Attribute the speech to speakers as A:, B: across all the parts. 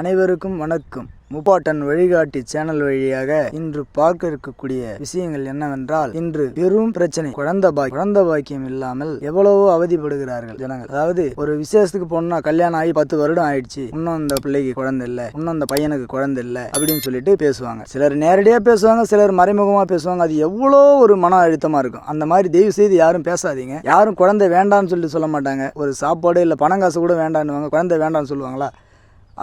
A: அனைவருக்கும் வணக்கம். முப்பாட்டன் வழிகாட்டி சேனல் வழியாக இன்று பார்க்க இருக்கக்கூடிய விஷயங்கள் என்னவென்றால் இன்று பெரும் பிரச்சனை. குழந்தை பாக்கியம் குழந்தை பாக்கியம் இல்லாமல் எவ்வளவோ அவதிப்படுகிறார்கள் ஜனங்கள். அதாவது ஒரு விசேஷத்துக்கு போனா கல்யாணம் ஆகி பத்து வருடம் ஆயிடுச்சு. இன்னும் அந்த பிள்ளைக்கு குழந்தை இல்லை. இன்னும் அந்த பையனுக்கு குழந்தை இல்லை அப்படின்னு சொல்லிட்டு பேசுவாங்க. சிலர் நேரடியா பேசுவாங்க சிலர் மறைமுகமா பேசுவாங்க. அது எவ்வளோ ஒரு மன அழுத்தமா இருக்கும். அந்த மாதிரி தயவு செய்து யாரும் பேசாதீங்க. யாரும் குழந்தை வேண்டாம்னு சொல்லிட்டு சொல்ல மாட்டாங்க. ஒரு சாப்பாடு இல்லை பணம் காசு கூட வேண்டான்னுவாங்க. குழந்தை வேண்டாம்னு சொல்லுவாங்களா?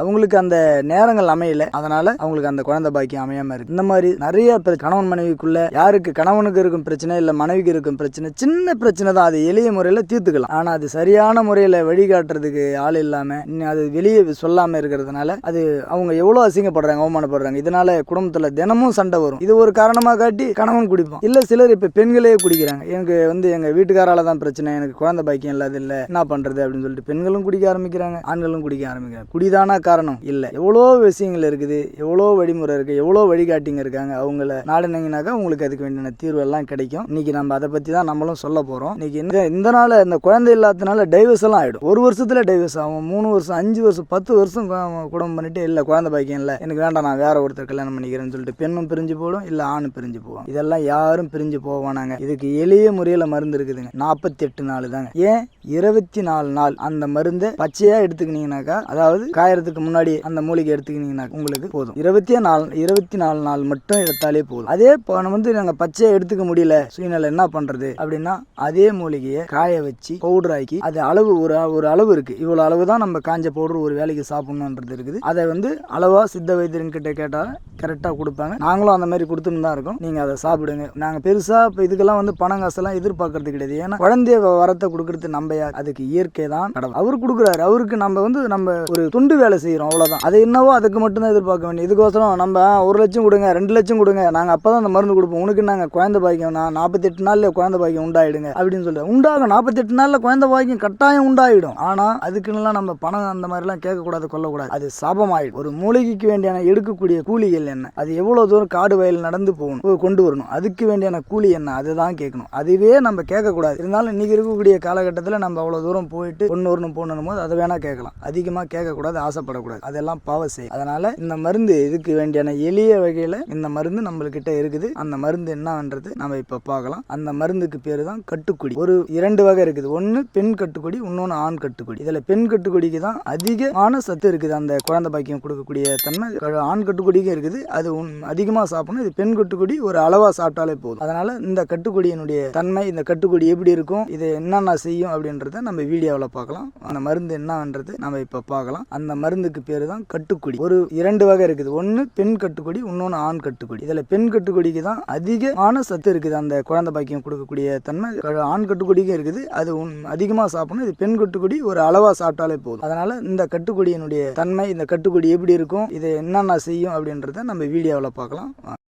A: அவங்களுக்கு அந்த நேரங்கள் அமையல. அதனால அவங்களுக்கு அந்த குழந்தை பாக்கியம் அமையாம இருக்கு. இந்த மாதிரி நிறைய கணவன் மனைவிக்குள்ள யாருக்கு கணவனுக்கு இருக்கும் பிரச்சனை இல்ல மனைவிக்கு இருக்கும் பிரச்சனை சின்ன பிரச்சனை தான். அது எளிய முறையில தீர்த்துக்கலாம். ஆனா அது சரியான முறையில வழிகாட்டுறதுக்கு ஆள் இல்லாம இன்னும் அது வெளியே சொல்லாம இருக்கிறதுனால அது அவங்க எவ்வளவு அசிங்கப்படுறாங்க அவமானப்படுறாங்க. இதனால குடும்பத்துல தினமும் சண்டை வரும். இது ஒரு காரணமா காட்டி கணவன் குடிப்போம் இல்ல சிலர் இப்ப பெண்களே குடிக்கிறாங்க. எனக்கு வந்து எங்க வீட்டுக்காரால தான் பிரச்சனை எனக்கு குழந்தை பாக்கியம் இல்லாத இல்ல என்ன பண்றது அப்படின்னு சொல்லிட்டு பெண்களும் குடிக்க ஆரம்பிக்கிறாங்க ஆண்களும் குடிக்க ஆரம்பிக்கிறாங்க. குடிதானா காரணம் இல்லை. எவ்வளோ விஷயங்கள் இருக்குது எவ்வளோ வழிமுறை இருக்குது எவ்வளோ வழிகாட்டிங்க இருக்காங்க அவங்கள நாடுனீங்கனாக்கா உங்களுக்கு அதுக்கு வேண்டிய தீர்வு எல்லாம் கிடைக்கும். இன்னைக்கு நம்ம அதை பற்றி தான் நம்மளும் சொல்ல போகிறோம் இன்னைக்கு இந்த இந்த நாள் இந்த குழந்தை இல்லாதனால டைவர்ஸ் எல்லாம் ஆகிடும் ஒரு வருஷத்தில் டைவர்ஸ் ஆகும் மூணு வருஷம் அஞ்சு வருஷம் பத்து வருஷம் குடும்பம் பண்ணிட்டு இல்லை குழந்தை பாக்கியம் இல்லை. எனக்கு வேண்டாம் நான் வேற ஒருத்தர் கல்யாணம் பண்ணிக்கிறேன்னு சொல்லிட்டு பெண்ணும் பிரிஞ்சு போடும் இல்லை ஆணும் பிரிஞ்சு போவோம் இதெல்லாம் யாரும் பிரிஞ்சு போவானாங்க. இதுக்கு எளிய முறையில் மருந்து இருக்குதுங்க. நாற்பத்தி எட்டு நாள் தாங்க. ஏன்? இருபத்தி நாலு நாள் அந்த மருந்தை பச்சையாக எடுத்துக்கினீங்கனாக்கா அதாவது காயறதுக்கு முன்னாடி அந்த மூலிகை எடுத்துக்கினீங்கன்னா உங்களுக்கு போதும். இருபத்தி நாலு இருபத்தி நாலு நாள் மட்டும் எடுத்தாலே போதும். அதே இப்போ நம்ம வந்து நாங்க பச்சையை எடுத்துக்க முடியல. சூழ்நிலை என்ன பண்றது? அப்படின்னா அதே மூலிகையை காய வச்சு பவுடர் ஆக்கி அது அளவு ஒரு ஒரு அளவு இருக்கு. இவ்வளவு அளவு தான் நம்ம காஞ்ச பவுடர் ஒரு வேலைக்கு சாப்பிடணுன்றது இருக்குது. அதை வந்து அளவா சித்த வைத்தியன் கிட்ட கேட்டால் கரெக்டா கொடுப்பாங்க. நாங்களும் அந்த மாதிரி கொடுத்துன்னு தான் இருக்கோம். நீங்க அதை சாப்பிடுங்க. நாங்க பெருசா இப்போ இதுக்கெல்லாம் வந்து பணம் காசெல்லாம் எதிர்பார்க்கறது கிடையாது. ஏன்னா குழந்தைய வரத்தை கொடுக்கறது நம்ம அதுக்கு இயற்கை தான் கடவுள். அவர் கொடுக்குறாரு. அவருக்கு நம்ம வந்து நம்ம ஒரு துண்டு வேலை வேலை செய்கிறோம் அவ்வளோதான் அது என்னவோ அதுக்கு மட்டும்தான் எதிர்பார்க்க வேண்டிய இதுக்கோசரம் நம்ம ஒரு லட்சம் கொடுங்க ரெண்டு லட்சம் கொடுங்க நாங்கள் அப்போ தான் அந்த மருந்து கொடுப்போம். உனக்கு நாங்கள் குழந்தை பாக்கியம்? நான் நாற்பத்தெட்டு நாளில் குழந்தை பாக்கியம் உண்டாயிடுங்க அப்படின்னு சொல்லிட்டு உண்டாகும் நாற்பத்தெட்டு நாளில் குழந்தை பாக்கியம் கட்டாயம் உண்டாயிடும். ஆனால் அதுக்குன்னுலாம் நம்ம பணம் அந்த மாதிரிலாம் கேட்கக்கூடாது கொல்லக்கூடாது. அது சாபமாயிடும். ஒரு மூலிகைக்கு வேண்டியான எடுக்கக்கூடிய கூலிகள் என்ன? அது எவ்வளோ தூரம் காடு வயல் நடந்து போகணும் கொண்டு வரணும்? அதுக்கு வேண்டியான கூலி என்ன? அதுதான் கேட்கணும். அதுவே நம்ம கேட்கக்கூடாது. இருந்தாலும் இன்னைக்கு இருக்கக்கூடிய காலகட்டத்தில் நம்ம அவ்வளோ தூரம் போயிட்டு ஒன்று ஒன்று போகணும் போது அதை வேணால் கேட்கலாம். அதிகமாக கேட்கக்கூடாது ஆசைப்படக்கூடாது அதெல்லாம் பாவ செய். அதனால இந்த மருந்து இதுக்கு வேண்டியான எளிய வகையில் இந்த மருந்து நம்மள்கிட்ட இருக்குது. அந்த மருந்து என்னன்றது நம்ம இப்போ பார்க்கலாம். அந்த மருந்துக்கு பேர் தான் கட்டுக்குடி. ஒரு இரண்டு வகை இருக்குது. ஒன்று பெண் கட்டுக்குடி இன்னொன்று ஆண் கட்டுக்குடி. இதில் பெண் கட்டுக்குடிக்கு தான் அதிகமான சத்து இருக்குது. அந்த குழந்தை பாக்கியம் கொடுக்கக்கூடிய தன்மை. ஆண் கட்டுக்குடிக்கும் இருக்குது. அது அதிகமாக சாப்பிடணும். இது பெண் கட்டுக்குடி ஒரு அளவாக சாப்பிட்டாலே போதும். அதனால இந்த கட்டுக்குடியினுடைய தன்மை இந்த கட்டுக்குடி எப்படி இருக்கும் இது என்னென்ன செய்யும் அப்படின்றத நம்ம வீடியோவில் பார்க்கலாம். அந்த மருந்து என்னன்றது நம்ம இப்போ பார்க்கலாம். அந்த மருந்து மருந்துக்கு பேர் தான் கட்டுக்குடி. ஒரு இரண்டு வகை இருக்குது. ஒன்று பெண் கட்டுக்குடி இன்னொன்று ஆண் கட்டுக்குடி. இதில் பெண் கட்டுக்குடிக்கு தான் அதிகமான சத்து இருக்குது. அந்த குழந்தை பாக்கியம் கொடுக்கக்கூடிய தன்மை. ஆண் கட்டுக்குடிக்கும் இருக்குது. அது அதிகமாக சாப்பிடணும். இது பெண் கட்டுக்குடி ஒரு அளவாக சாப்பிட்டாலே போதும். அதனால இந்த கட்டுக்குடியினுடைய தன்மை இந்த கட்டுக்குடி எப்படி இருக்கும் இதை என்னென்ன செய்யும் அப்படின்றத நம்ம வீடியோவில் பார்க்கலாம்.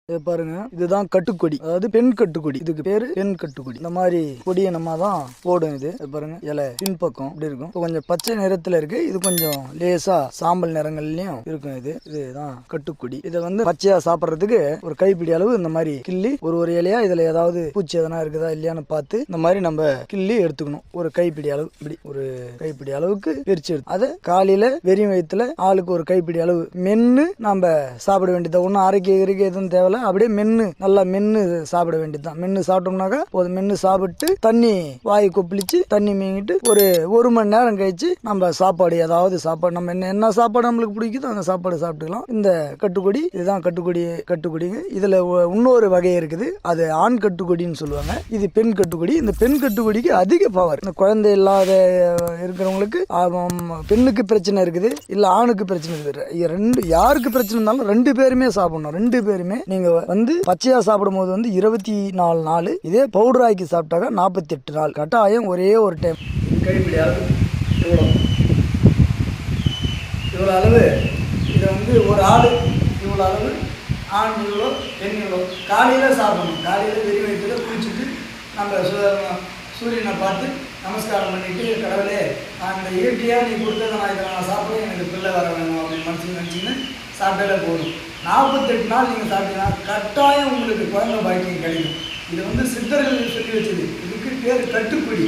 A: இது பாருங்க. இதுதான் கட்டுக்கொடி. அதாவது பெண் கட்டுக்கொடி. இதுக்கு பேரு பெண் கட்டுக்கொடி. இந்த மாதிரி கொடியை நம்ம தான் போடும் இது. பாருங்க. இலை பின்பக்கம் இப்படி இருக்கும். இப்போ கொஞ்சம் பச்சை நிறத்துல இருக்கு. இது கொஞ்சம் லேசா சாம்பல் நிறங்கள்லயும் இருக்கும் இது. இதுதான் கட்டுக்கொடி. இதை வந்து பச்சையா சாப்பிட்றதுக்கு ஒரு கைப்பிடி அளவு இந்த மாதிரி கிள்ளி ஒரு ஒரு இலையா இதுல ஏதாவது பூச்சி எதனா இருக்குதா இல்லையான்னு பார்த்து இந்த மாதிரி நம்ம கிள்ளி எடுத்துக்கணும். ஒரு கைப்பிடி அளவு. இப்படி ஒரு கைப்பிடி அளவுக்கு பிரிச்சு எடுத்து. அதை காலையில வெறும் வயிற்றுல ஆளுக்கு ஒரு கைப்பிடி அளவு. மென்னு நம்ம சாப்பிட வேண்டியது. ஒன்றும் அரைக்க இறைக்க எதுவும் தேவையில்ல அப்படியே மென்னு நல்லா மென்னு சாப்பிட வேண்டியதுதான். மென்னு சாப்பிட்டோம்னாக்கா போதும். மென்னு சாப்பிட்டு தண்ணி வாய் கொப்பளிச்சு தண்ணி மீங்கிட்டு ஒரு ஒரு மணி நேரம் கழிச்சு நம்ம சாப்பாடு ஏதாவது சாப்பாடு. நம்ம என்ன என்ன சாப்பாடு நம்மளுக்கு பிடிக்குதோ அந்த சாப்பாடு சாப்பிட்டுக்கலாம். இந்த கட்டுக்கொடி இதுதான் கட்டுக்கொடி கட்டுக்கொடிங்க. இதில் இன்னொரு வகை இருக்குது. அது ஆண் கட்டுக்கொடின்னு சொல்லுவாங்க. இது பெண் கட்டுக்கொடி. இந்த பெண் கட்டுக்கொடிக்கு அதிக பவர் இந்த குழந்தை இல்லாத இருக்கிறவங்களுக்கு பெண்ணுக்கு பிரச்சனை இருக்குது. இல்லை ஆணுக்கு பிரச்சனை இருக்குது. ரெண்டு யாருக்கு பிரச்சனை இருந்தாலும் ரெண்டு பேருமே சாப்பிடணும். ரெண்டு பேருமே நீங்க வந்து பச்சையா சாப்பிடும் போது வந்து இருபத்தி நாலு நாள் இதே பவுடர் ஆக்கி சாப்பிட்டாக்கா நாற்பத்தி எட்டு நாள். கட்டாயம் ஒரே ஒரு டைம் கைப்பிடி அளவு. இவ்வளோ இவ்வளோ அளவு. இதை வந்து ஒரு ஆள் இவ்வளோ அளவு. ஆண் இவ்வளோ பெண் இவ்வளோ காலையில் சாப்பிடணும். காலையில் வெறி வயிற்றுல குளிச்சுட்டு நம்ம சு- சூரியனை பார்த்து நமஸ்காரம் பண்ணிட்டு கடவுளே நான் இந்த இயற்கையாக நீ கொடுத்ததை நான் இதை நான் சாப்பிட எனக்கு பிள்ளை வர வேணும் அப்படின்னு மனசு நினச்சின்னு சாப்பிட்டாலே போதும். நாற்பத்தெட்டு நாள் நீங்கள் சாப்பிட்டீங்கன்னா கட்டாயம் உங்களுக்கு குழந்தை பாக்கியம் கிடைக்கும். இது வந்து சித்தர்கள் சொல்லி வச்சது. இதுக்கு பேர் கட்டுப்பிடி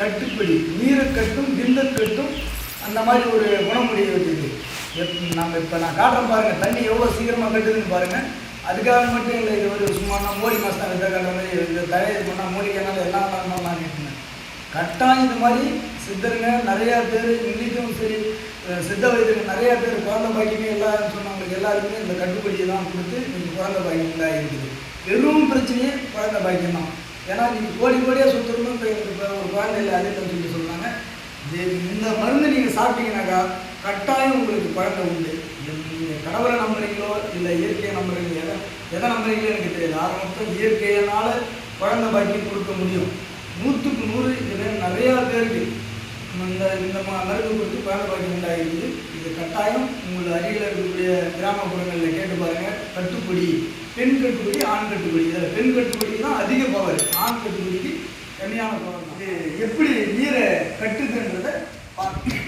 A: கட்டுப்பிடி நீரை கட்டும் விந்த கட்டும் அந்த மாதிரி ஒரு குணமுடிய வச்சது. எப் நம்ம இப்போ நான் காட்டுறேன் பாருங்கள் தண்ணி எவ்வளோ சீக்கிரமாக கட்டுதுன்னு பாருங்கள் அதுக்காக மட்டும் இல்லை இது ஒரு சும்மா நான் மோடி மாதம் விட்ட காட்டுற மாதிரி இந்த தழையை பண்ணால் மூலிகைனால எல்லாம் காரணமாக நான் கட்டாயம் இந்த மாதிரி சித்தருங்க நிறையா பேர் இன்னைக்கும் சரி சித்த வைத்தியம் நிறையா பேர் குழந்தை பாக்கியமே எல்லாரும் சொன்னவங்களுக்கு எல்லாருக்குமே இந்த கட்டுப்படியை தான் கொடுத்து நீங்கள் குழந்தை பாக்கியம் தான் இருக்குது பெரும் பிரச்சனையே குழந்தை பாக்கியம் தான். ஏன்னா நீங்கள் கோடி கோடியாக சுற்றுறதும் இப்போ எனக்கு இப்போ ஒரு குழந்தை இல்லை அதே சொல்லி சொன்னாங்க. இந்த மருந்து நீங்கள் சாப்பிட்டீங்கன்னாக்கா கட்டாயம் உங்களுக்கு குழந்தை உண்டு. நீங்கள் கடவுளை நம்புறீங்களோ இல்லை இயற்கையை நம்புறீங்களோ எதை எதை நம்புறீங்களோ எனக்கு தெரியாது ஆரம்பத்தில் இயற்கையினால் குழந்த குழந்தை பாக்கியம் கொடுக்க முடியும். நூற்றுக்கு நூறு இது நிறையா பேருக்கு இந்த இந்த மருந்து கொடுத்து குழந்தை பாக்கியம் இது கட்டாயம். உங்கள் அருகில் இருக்கக்கூடிய கிராமப்புறங்களில் கேட்டு பாருங்கள் கட்டுப்படி பெண் கட்டுப்படி ஆண் கட்டுப்படி. இதில் பெண் கட்டுப்படி தான் அதிக பவர் ஆண் கட்டுப்படிக்கு கம்மியான பவர் இது எப்படி நீரை கட்டுதுன்றதை பார்க்க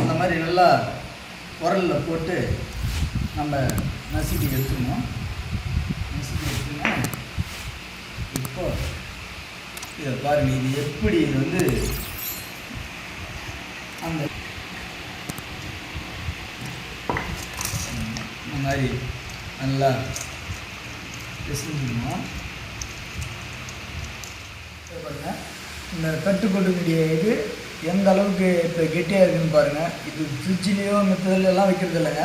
A: இந்த மாதிரி நல்லா உரலில் போட்டு நம்ம நசுக்கி எடுத்துக்கணும் நசுக்கி எடுத்துக்கணும் இப்போ இதை பாருங்க இது எப்படி இது வந்து அந்த இந்த மாதிரி நல்லா பிசைஞ்சுக்கணும். இதை இந்த கட்டுக்கொடுக்கூடிய இது எந்த அளவுக்கு இப்போ கெட்டியாக இருக்குதுன்னு பாருங்கள் இது ஃப்ரிட்ஜ்லேயோ மித்ததுல எல்லாம் வைக்கிறது இல்லைங்க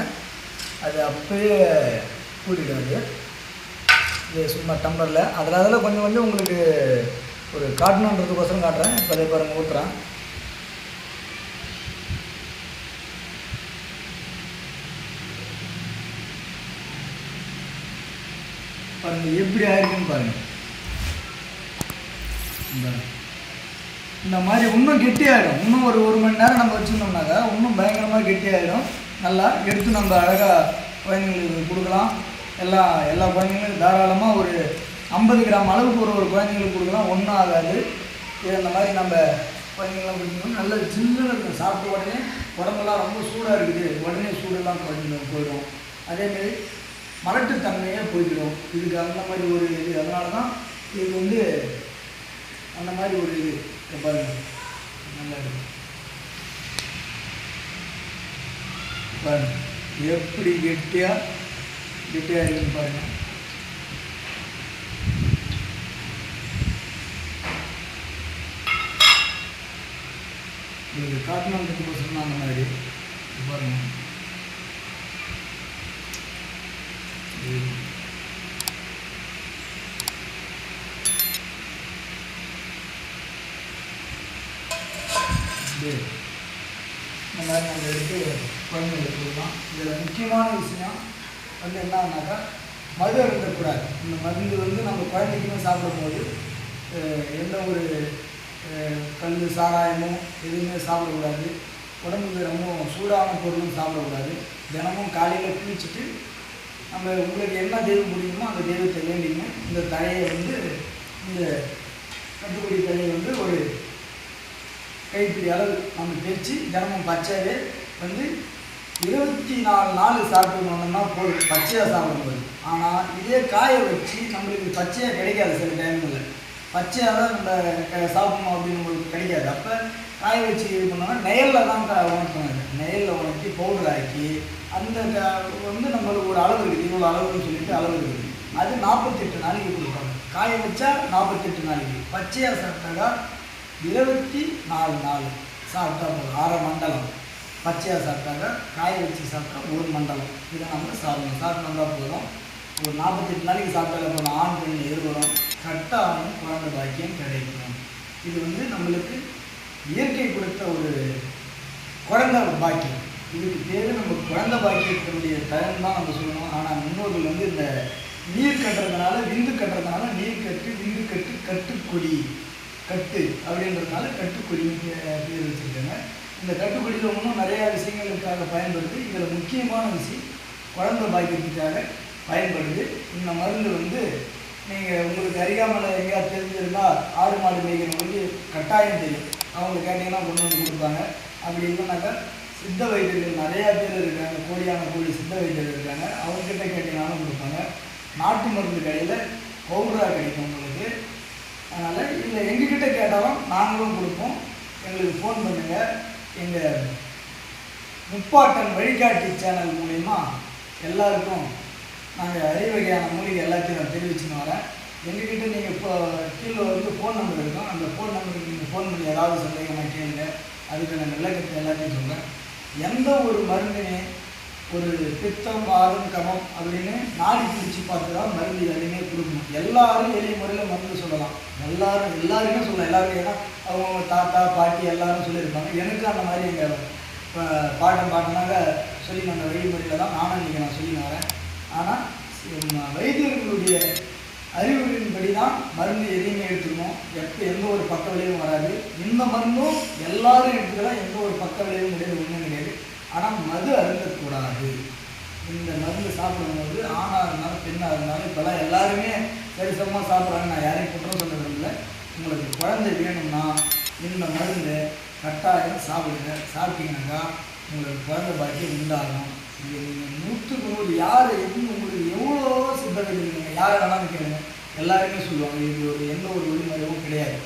A: அது அப்பயே கூட்டிடுவது இது சும்மா டம்பரில் அதில் அதில் கொஞ்சம் கொஞ்சம் உங்களுக்கு ஒரு காட்டணுன்றதுக்கோசரம் காட்டுறேன். இப்போ அதே பாருங்கள் ஊற்றுறேன் பாருங்கள் எப்படி ஆயிருக்குன்னு பாருங்கள் இந்த இந்த மாதிரி இன்னும் கெட்டியாயிடும் இன்னும் ஒரு ஒரு மணி நேரம் நம்ம வச்சுருந்தோம்னாக்கா இன்னும் பயங்கரமாக கெட்டியாயிடும் நல்லா எடுத்து நம்ம அழகாக குழந்தைங்களுக்கு கொடுக்கலாம். எல்லா எல்லா குழந்தைங்களும் தாராளமாக ஒரு ஐம்பது கிராம் அளவுக்கு ஒரு ஒரு குழந்தைங்களுக்கு கொடுக்கலாம். ஒன்றும் ஆகாது. இது அந்த மாதிரி நம்ம குழந்தைங்களாம் குடிக்கணும். நல்ல ஜில்லுன்னு இருக்கும். சாப்பிட்ட உடனே உடம்பெல்லாம் ரொம்ப சூடாக இருக்குது. உடனே சூடெல்லாம் குழந்தைங்க போயிடும் அதேமாரி மலட்டுத்தன்மையே போய்க்கிடும் இதுக்கு அந்த மாதிரி ஒரு இது. அதனால தான் இது வந்து அந்த மாதிரி ஒரு இது பாருங்கள் பாருங்க. நல்லா இருக்கும் எப்படி கெட்டியாக கெட்டியாக இருக்குன்னு பாருங்கள் உங்களுக்கு காட்டணுன்றதுக்கோசரம் தான் அந்த மாதிரி. பாருங்க. இந்த மாதிரி நம்ம எடுத்து குழந்தைங்களுக்கு எடுத்துக்கலாம் இதில் முக்கியமான விஷயம் வந்து என்னன்னாக்கா மது அருந்தக்கூடாது. இந்த மருந்து வந்து நம்ம குழந்தைக்குமே சாப்பிடும்போது எந்த ஒரு கல் சாராயமோ எதுவுமே சாப்பிடக்கூடாது. உடம்புக்கு ரொம்ப சூடான பொருளும் சாப்பிடக்கூடாது. தினமும் காலையில் குளிச்சுட்டு நம்ம உங்களுக்கு என்ன தெய்வம் பிடிக்குமோ அந்த தெய்வத்தை வேண்டிங்க. இந்த தலையை வந்து இந்த கட்டுப்படி தலையை வந்து ஒரு கைப்பிடி அளவு நம்ம பிரித்து தினமும் பச்சையாவே வந்து இருபத்தி நாலு நாள் சாப்பிட்டு வந்தோம்னா போதும். பச்சையாக சாப்பிடும்போது ஆனால் இதே காய வச்சு நம்மளுக்கு பச்சையாக கிடைக்காது சில டைமில் பச்சையாக தான் நம்ம க- சாப்பிடணும் அப்படின்னு உங்களுக்கு கிடைக்காது. அப்போ காய வச்சு இது பண்ணோம்னா நெயலில் தான் க- நெயலில் உணர்த்தி பவுடர் ஆக்கி அந்த க- வந்து நம்மளுக்கு ஒரு அளவு இருக்குது இவ்வளோ அளவுன்னு சொல்லிட்டு அளவு இருக்குது அது நாற்பத்தெட்டு நாளைக்கு கொடுப்பாங்க காய வச்சா நாற்பத்தெட்டு நாளைக்கு. பச்சையாக சாப்பிட்டாக்கா இருபத்தி நாலு நாள். சாப்பிட்டா போதும் அரை மண்டலம். பச்சையாக சாப்பிட்டாங்க காய வச்சு சாப்பிட்டா ஒரு மண்டலம். இதை நம்ம சாப்பிடணும். சாப்பிட்டு வந்தால் போதும். ஒரு நாற்பத்தெட்டு நாளைக்கு சாப்பிட்டாலே போதும். ஆண் பெண் எதிர்வரும் கட்டாயம் குழந்தை பாக்கியம் கிடைக்கும். இது வந்து நம்மளுக்கு இயற்கை கொடுத்த ஒரு குழந்தை பாக்கியம். இதுக்கு பேர் நம்ம குழந்தை பாக்கியத்தினுடைய தரம் தான் நம்ம சொல்லணும். ஆனால் முன்னோர்கள் வந்து இந்த நீர் கட்டுறதுனால விந்து கட்டுறதுனால நீர் கட்டு விந்து கட்டு கட்டுக்கொடி கட்டு அப்படின்றதுனால கட்டுக்கொடின்னு பேர் வச்சுருக்காங்க. இந்த கட்டுக்கொடியில் இன்னும் நிறையா விஷயங்களுக்காக பயன்படுது இதில் முக்கியமான விஷயம் குழந்தை பாக்கியத்துக்காக பயன்படுது. இந்த மருந்து வந்து நீங்கள் உங்களுக்கு அறியாமல் எங்கேயாவது தெரிஞ்சிருந்தா ஆடு மாடு மேய்க்கிறவங்களுக்கு கட்டாயம் தெரியும். அவங்க கேட்டிங்கன்னா கொண்டு வந்து கொடுப்பாங்க. அப்படி இல்லைனாக்கா சித்த வைத்தியர்கள் நிறையா பேர் இருக்காங்க. கோடியான கோடி சித்த வைத்தியர்கள் இருக்காங்க. அவங்கக்கிட்ட கேட்டிங்கனாலும் கொடுப்பாங்க. நாட்டு மருந்து கடையில் பவுடராக கிடைக்கும் உங்களுக்கு. அதனால் இதில் எங்ககிட்ட கேட்டாலும் நாங்களும் கொடுப்போம். எங்களுக்கு ஃபோன் பண்ணுங்கள் எங்கள் முப்பாட்டன் வழிகாட்டி சேனல் மூலிமா எல்லாருக்கும் நாங்கள் அதே வகையான மூலிகை எல்லாத்தையும் நான் தெரிவிச்சுன்னு வரேன். எங்ககிட்ட நீங்கள் இப்போ கீழே வந்து ஃபோன் நம்பர் இருக்கும். அந்த ஃபோன் நம்பருக்கு நீங்கள் ஃபோன் பண்ணி ஏதாவது சந்தேகமாக கேளுங்க. அதுக்கு நான் விளக்கத்தை எல்லாத்தையும் சொல்கிறேன் எந்த ஒரு மருந்துமே ஒரு பித்தம் வாதம் கமம் அப்படின்னு நாடி பிடிச்சி பார்த்து தான் மருந்து எதுவுமே கொடுக்கணும். எல்லாரும் எளிய முறையில் மருந்து சொல்லலாம். எல்லாரும் எல்லாருமே சொல்லலாம். எல்லாருமே ஏன்னா அவங்க தாத்தா பாட்டி எல்லாரும் சொல்லியிருப்பாங்க. எனக்கு அந்த மாதிரி எங்கள் இப்போ பாட்டம் பாட்டினாங்க சொல்லி அந்த வழிமுறையில் தான் நானும் இன்றைக்கி நான் சொல்லி வரேன். ஆனால் வைத்தியர்களுடைய அறிவுகளின்படி தான் மருந்து எதையுமே எடுத்துக்கணும். எப்போ எந்த ஒரு பக்க விளைவும் வராது. இந்த மருந்தும் எல்லாரும் எடுத்துக்கலாம் எந்த ஒரு பக்க விளைவும் கிடையாது ஒன்றும் கிடையாது. ஆனால் மது அருந்தக்கூடாது. இந்த மருந்து சாப்பிடும்போது ஆணாக இருந்தாலும் பெண்ணாக இருந்தாலும் இப்போல்லாம் எல்லாருமே சரிசமமாக சாப்பிட்றாங்க. நான் யாரையும் குற்றம் சொல்ல விரும்பல உங்களுக்கு குழந்தை வேணும்னா இந்த மருந்து கட்டாயம் சாப்பிடுங்க. சாப்பிட்டீங்கன்னாக்கா உங்களுக்கு குழந்தை பாக்கியம் உண்டாகும். இது நீங்கள் நூற்றுக்கு நூறு யார் எப்படி உங்களுக்கு எவ்வளோ சிந்தனை இருக்கீங்க? யாரை வேணாலும் கேளுங்க. எல்லாருமே சொல்லுவாங்க இது ஒரு எந்த ஒரு வழிமுறையும் கிடையாது.